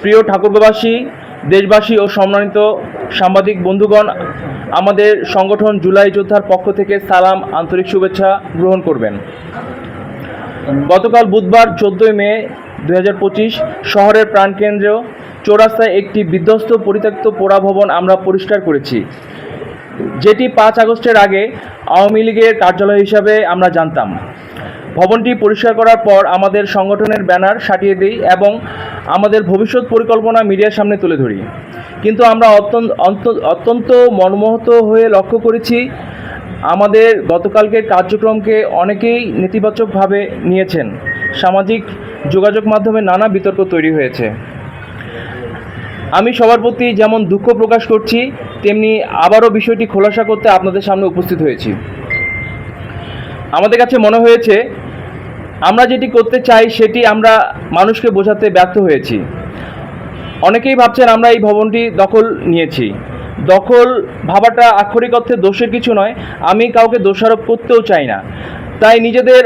প্রিয় ঠাকুরগাঁবাসী দেশবাসী ও সম্মানিত সাংবাদিক বন্ধুগণ, আমাদের সংগঠন জুলাই যোদ্ধার পক্ষ থেকে সালাম, আন্তরিক শুভেচ্ছা গ্রহণ করবেন। গতকাল বুধবার চোদ্দোই মে দু হাজার পঁচিশ শহরের প্রাণকেন্দ্র চৌরাস্তায় একটি বিধ্বস্ত পরিত্যক্ত পোড়া ভবন আমরা পরিষ্কার করেছি। যেটি পাঁচ আগস্টের আগে আওয়ামী লীগের কার্যালয় হিসাবে আমরা জানতাম। ভবনটি পরিষ্কার করার পর আমাদের সংগঠনের ব্যানার সাটিয়ে দিই এবং আমাদের ভবিষ্যৎ পরিকল্পনা মিডিয়ার সামনে তুলে ধরি। কিন্তু আমরা অত্যন্ত অত্যন্ত মর্মাহত হয়ে লক্ষ্য করেছি, আমাদের গতকালকের কার্যক্রমকে অনেকেই নেতিবাচকভাবে নিয়েছেন। সামাজিক যোগাযোগ মাধ্যমে নানা বিতর্ক তৈরি হয়েছে। আমি সবার প্রতি যেমন দুঃখ প্রকাশ করছি, তেমনি আবারও বিষয়টি খোলাসা করতে আপনাদের সামনে উপস্থিত হয়েছি। আমাদের কাছে মনে হয়েছে আমরা যেটি করতে চাই, সেটি আমরা মানুষকে বোঝাতে ব্যর্থ হয়েছি। অনেকেই ভাবছেন আমরা এই ভবনটি দখল নিয়েছি। দখল ভাবাটা আক্ষরিক অর্থে দোষের কিছু নয়, আমি কাউকে দোষারোপ করতেও চাই না। তাই নিজেদের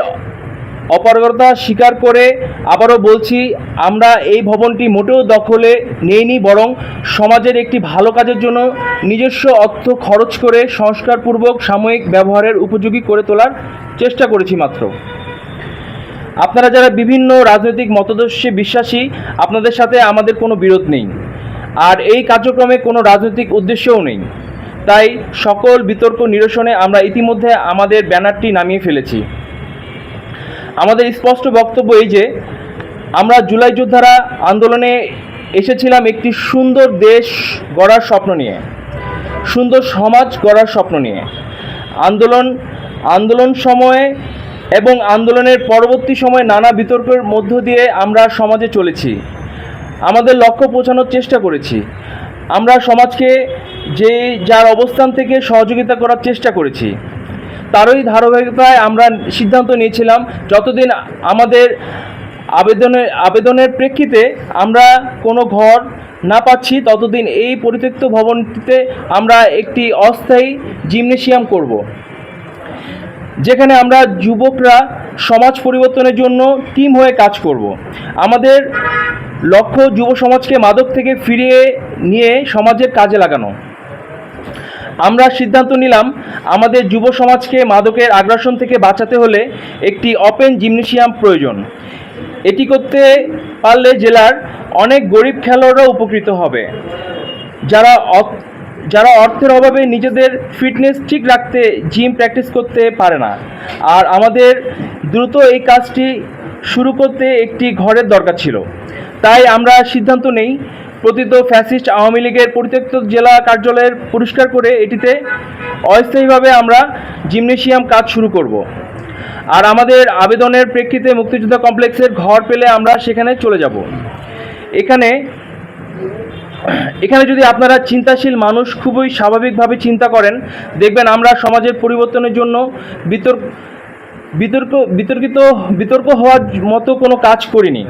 অপারগতা স্বীকার করে আবারও বলছি, আমরা এই ভবনটি মোটেও দখলে নেইনি, বরং সমাজের একটি ভালো কাজের জন্য নিজস্ব অর্থ খরচ করে সংস্কারপূর্বক সাময়িক ব্যবহারের উপযোগী করে তোলার চেষ্টা করেছি মাত্র। আপনারা যারা বিভিন্ন রাজনৈতিক মতদর্শে বিশ্বাসী, আপনাদের সাথে আমাদের কোনো বিরোধ নেই। আর এই কার্যক্রমে কোনো রাজনৈতিক উদ্দেশ্যও নেই। তাই সকল বিতর্ক নিরসনে আমরা ইতিমধ্যে আমাদের ব্যানারটি নামিয়ে ফেলেছি। আমাদের স্পষ্ট বক্তব্য এই যে, আমরা জুলাই যোদ্ধারা আন্দোলনে এসেছিলাম একটি সুন্দর দেশ গড়ার স্বপ্ন নিয়ে, সুন্দর সমাজ গড়ার স্বপ্ন নিয়ে। আন্দোলন আন্দোলন সময়ে এবং আন্দোলনের পরবর্তী সময়ে নানা বিতর্কের মধ্য দিয়ে আমরা সমাজে চলেছি। আমাদের লক্ষ্য পৌঁছানোর চেষ্টা করেছি। আমরা সমাজকে যে, যার অবস্থান থেকে সহযোগিতা করার চেষ্টা করেছি, তারই ধারাবাহিকতায় আমরা সিদ্ধান্ত নিয়েছিলাম, যতদিন আমাদের আবেদনের আবেদনের প্রেক্ষিতে আমরা কোনো ঘর না পাচ্ছি, ততদিন এই পরিত্যক্ত ভবনটিতে আমরা একটি অস্থায়ী জিমনেশিয়াম করব। যেখানে আমরা যুবকরা সমাজ পরিবর্তনের জন্য টিম হয়ে কাজ করব। আমাদের লক্ষ্য যুব সমাজকে মাদক থেকে ফিরিয়ে নিয়ে সমাজের কাজে লাগানো। আমরা সিদ্ধান্ত নিলাম, আমাদের যুব সমাজকে মাদকের আগ্রাসন থেকে বাঁচাতে হলে একটি ওপেন জিমনেশিয়াম প্রয়োজন। এটি করতে পারলে জেলার অনেক গরিব খেলোয়াড়রা উপকৃত হবে। যারা যারা অর্থের অভাবে নিজেদের ফিটনেস ঠিক রাখতে জিম প্র্যাকটিস করতে পারে না। আর আমাদের দ্রুত এই কাজটি শুরু করতে একটি ঘরের দরকার ছিল। তাই আমরা সিদ্ধান্ত নেই, প্রতিত ফ্যাসিস্ট আওয়ামী লীগের পরিত্যক্ত জেলা কার্যালয়ের পরিষ্কার করে এটিতে অস্থায়ীভাবে আমরা জিমনেশিয়াম কাজ শুরু করব। আর আমাদের আবেদনের প্রেক্ষিতে মুক্তিযোদ্ধা কমপ্লেক্সের ঘর পেলে আমরা সেখানে চলে যাব। এখানে এখানে যদি আপনারা চিন্তাশীল মানুষ খুবই স্বাভাবিকভাবে চিন্তা করেন, দেখবেন আমরা সমাজের পরিবর্তনের জন্য বিতর্ক বিতর্ক, বিতর্কিত, বিতর্ক হওয়ার মতো কোনো কাজ করিনি।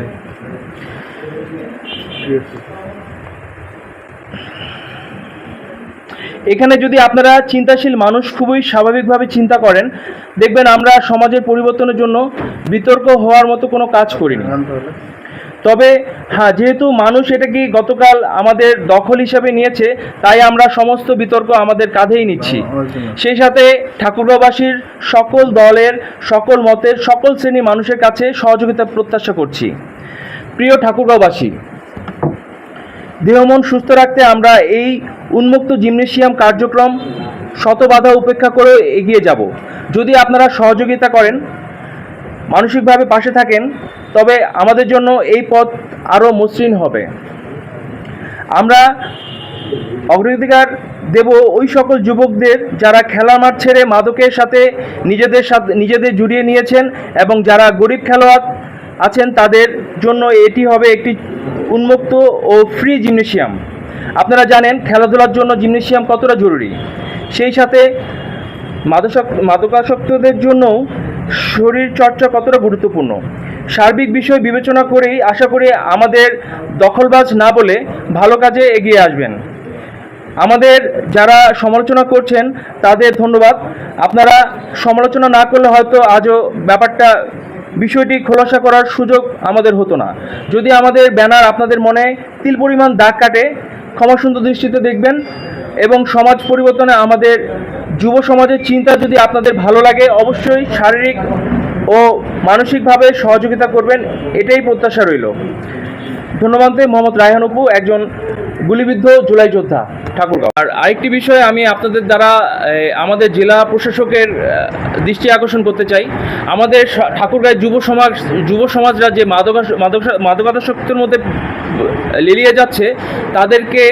এখানে যদি আপনারা চিন্তাশীল মানুষ খুবই স্বাভাবিকভাবে চিন্তা করেন, দেখবেন আমরা সমাজের পরিবর্তনের জন্য বিতর্ক হওয়ার মতো কোনো কাজ করিনি। তবে হ্যাঁ যেহেতু মানুষ এটাকে গতকাল আমাদের দখল হিসাবে নিয়েছে তাই আমরা সমস্ত বিতর্ক আমাদের কাঁধেই নিচ্ছি। সেই সাথে ঠাকুরগাঁওবাসীর সকল দলের সকল মতের সকল শ্রেণি মানুষের কাছে সহযোগিতা প্রত্যাশা করছি। প্রিয় ঠাকুরগাঁওবাসী দেহমন সুস্থ রাখতে আমরা এই উন্মুক্ত জিমনেশিয়াম কার্যক্রম শত বাধা উপেক্ষা করে এগিয়ে যাব। যদি আপনারা সহযোগিতা করেন মানসিকভাবে পাশে থাকেন তবে আমাদের জন্য এই পথ আরও মসৃণ হবে। আমরা অগ্রাধিকার দেব ওই সকল যুবকদের যারা খেলা মাঠ ছেড়ে মাদকের সাথে নিজেদের সাথে, নিজেদের জুড়িয়ে নিয়েছেন এবং যারা গরিব খেলোয়াড় আছেন তাদের জন্য এটি হবে একটি উন্মুক্ত ও ফ্রি জিমনেশিয়াম আপনারা জানেন খেলাধুলার জন্য জিমনেশিয়াম কতটা জরুরি। সেই সাথে মাদকাসক মাদকাসক্তদের জন্যও শরীর চর্চা কতটা গুরুত্বপূর্ণ। সার্বিক বিষয় বিবেচনা করেই আশা করি আমাদের দখলবাজ না বলে ভালো কাজে এগিয়ে আসবেন। আমাদের যারা সমালোচনা করছেন, তাদের ধন্যবাদ। আপনারা সমালোচনা না করলে হয়তো আজও ব্যাপারটা, বিষয়টি খোলাসা করার সুযোগ আমাদের হতো না। যদি আমাদের ব্যানার আপনাদের মনে তিল পরিমাণ দাগ কাটে ক্ষমাসুন্দর দৃষ্টিতে দেখবেন এবং সমাজ পরিবর্তনে আমাদের যুব সমাজের চিন্তা যদি আপনাদের ভালো লাগে, অবশ্যই শারীরিক ও মানসিকভাবে সহযোগিতা করবেন, এটাই প্রত্যাশা রইল। ধন্যবাদ মোহাম্মদ রায়হান অপু, একজন গুলিবিদ্ধ জুলাই যোদ্ধা, ঠাকুরগাঁও। আর আরেকটি বিষয় আমি আপনাদের দ্বারা আমাদের জেলা প্রশাসকের দৃষ্টি আকর্ষণ করতে চাই। আমাদের ঠাকুরগাঁয়ের যুব সমাজ, যুব সমাজরা যে মাদক মাদকাসক্তের মধ্যে লিলিয়ে যাচ্ছে, তাদেরকে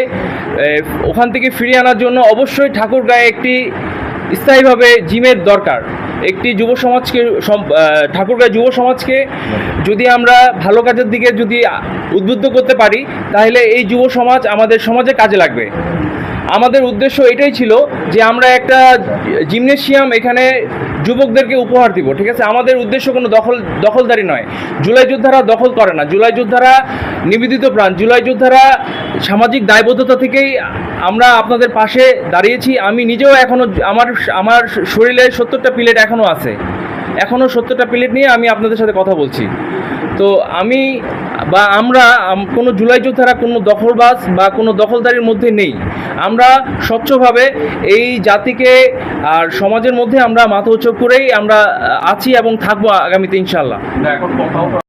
ওখান থেকে ফিরিয়ে আনার জন্য অবশ্যই ঠাকুরগাঁয়ে একটি স্থায়ীভাবে জিমের দরকার। একটি যুব সমাজকে ঠাকুরগাঁ যুব সমাজকে যদি আমরা ভালো কাজের দিকে যদি উদ্বুদ্ধ করতে পারি, তাহলে এই যুব সমাজ আমাদের সমাজে কাজে লাগবে। আমাদের উদ্দেশ্য এটাই ছিল যে আমরা একটা জিমনেশিয়াম এখানে যুবকদেরকে উপহার দিব, ঠিক আছে? আমাদের উদ্দেশ্য কোনো দখল, দখলদারি নয়। জুলাই যোদ্ধারা দখল করে না। জুলাই যোদ্ধারা নিবেদিত প্রাণ। জুলাই যোদ্ধারা সামাজিক দায়বদ্ধতা থেকেই আমরা আপনাদের পাশে দাঁড়িয়েছি। আমি নিজেও এখনও আমার আমার শরীরে সত্তরটা প্লেট এখনও আছে। এখনও সত্তরটা প্লেট নিয়ে আমি আপনাদের সাথে কথা বলছি। তো আমি বা আমরা কোনো জুলাই যোদ্ধারা কোনো দখলবাজ বা কোনো দখলদারির মধ্যে নেই। আমরা স্বচ্ছভাবে এই জাতিকে আর সমাজের মধ্যে আমরা মাথা উঁচু করেই আমরা আছি এবং থাকব আগামীতে ইনশাল্লাহ